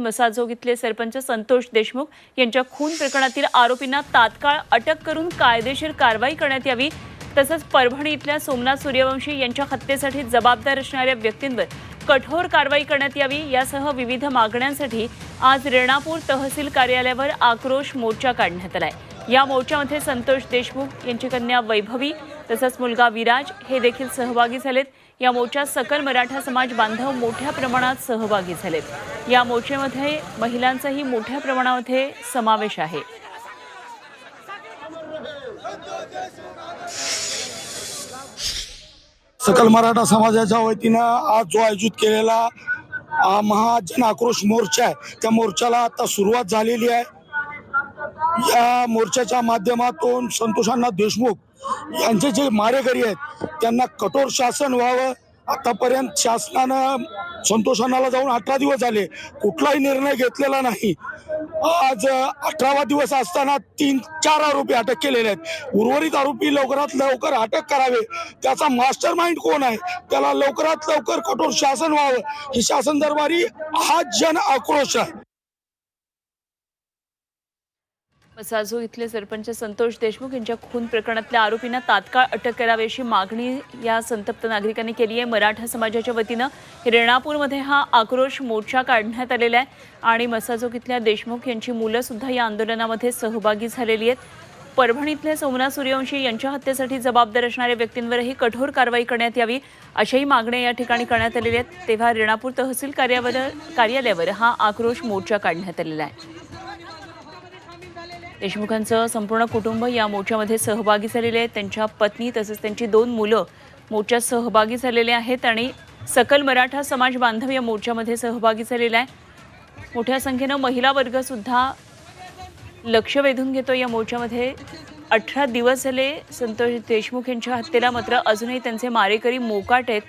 मसाजोगीतले सरपंच संतोष देशमुख यांच्या खून प्रकरणातील आरोपींना तात्काळ अटक करून कायदेशीर कारवाई करण्यात यावी तसंच परभणी इथल्या सोमनाथ सूर्यवंशी यांच्या हत्येसाठी जबाबदार असणाऱ्या व्यक्तींवर कठोर कारवाई करण्यात यावी यासह विविध मागण्यांसाठी आज रेणापूर तहसील कार्यालयावर आक्रोश मोर्चा काढण्यात आलाय. या मोर्चामध्ये संतोष देशमुख यांची कन्या वैभवी तसंच मुलगा विराज हे देखील सहभागी झालेत. या मोर्चात सकल मराठा समाज बांधव मोठ्या प्रमाणात सहभागी झालेत. या मोर्चेमध्ये महिलांचाही मोठ्या प्रमाणामध्ये समावेश आहे. सकल मराठा समाजाच्या वतीनं आज जो आयोजित केलेला महा महाजन आक्रोश मोर्चा आहे त्या मोर्चाला आता सुरुवात झालेली आहे. या मोर्चाच्या माध्यमातून संतोषांना देशमुख यांचे जे मारेकरी आहेत त्यांना कठोर शासन व्हावं. आतापर्यंत शासनानं संतोषांनाला जाऊन अठरा दिवस झाले. कुठलाही निर्णय घेतलेला नाही. आज अठरावा दिवस असताना तीन चार आरोपी अटक केलेले आहेत. उर्वरित आरोपी लवकरात लवकर अटक करावे. त्याचा मास्टर माइंड कोण आहे? त्याला लवकरात लवकर कठोर शासन व्हावं. ही शासन दरबारी हा जन आक्रोश आहे. मसाजो इथले सरपंच संतोष देशमुख यांच्या खून प्रकरणातल्या आरोपींना तात्काळ अटक करावी अशी मागणी या संतप्त नागरिकांनी केली आहे. मराठा समाजाच्या वतीनं रेणापूरमध्ये हा आक्रोश मोर्चा काढण्यात आलेला आहे आणि मसाजोग इथल्या देशमुख यांची मुलं सुद्धा या आंदोलनामध्ये सहभागी झालेली आहेत. परभणीतल्या सोमनाथ सूर्यवंशी यांच्या हत्येसाठी जबाबदार असणाऱ्या व्यक्तींवरही कठोर कारवाई करण्यात यावी अशाही मागण्या या ठिकाणी करण्यात आलेल्या आहेत. तेव्हा रेणापूर तहसील कार्यावर कार्यालयावर हा आक्रोश मोर्चा काढण्यात आलेला आहे. देशमुखांचं संपूर्ण कुटुंब या मोर्चामध्ये सहभागी झालेले आहेत. त्यांच्या पत्नी तसेच त्यांची दोन मुलं मोर्चात सहभागी झालेले आहेत आणि सकल मराठा समाज बांधव या मोर्चामध्ये सहभागी झालेला आहे. मोठ्या संख्येनं महिला वर्गसुद्धा लक्ष वेधून घेतो या मोर्चामध्ये. अठरा दिवस झाले संतोष देशमुख यांच्या हत्येला मात्र अजूनही त्यांचे मारेकरी मोकाट आहेत.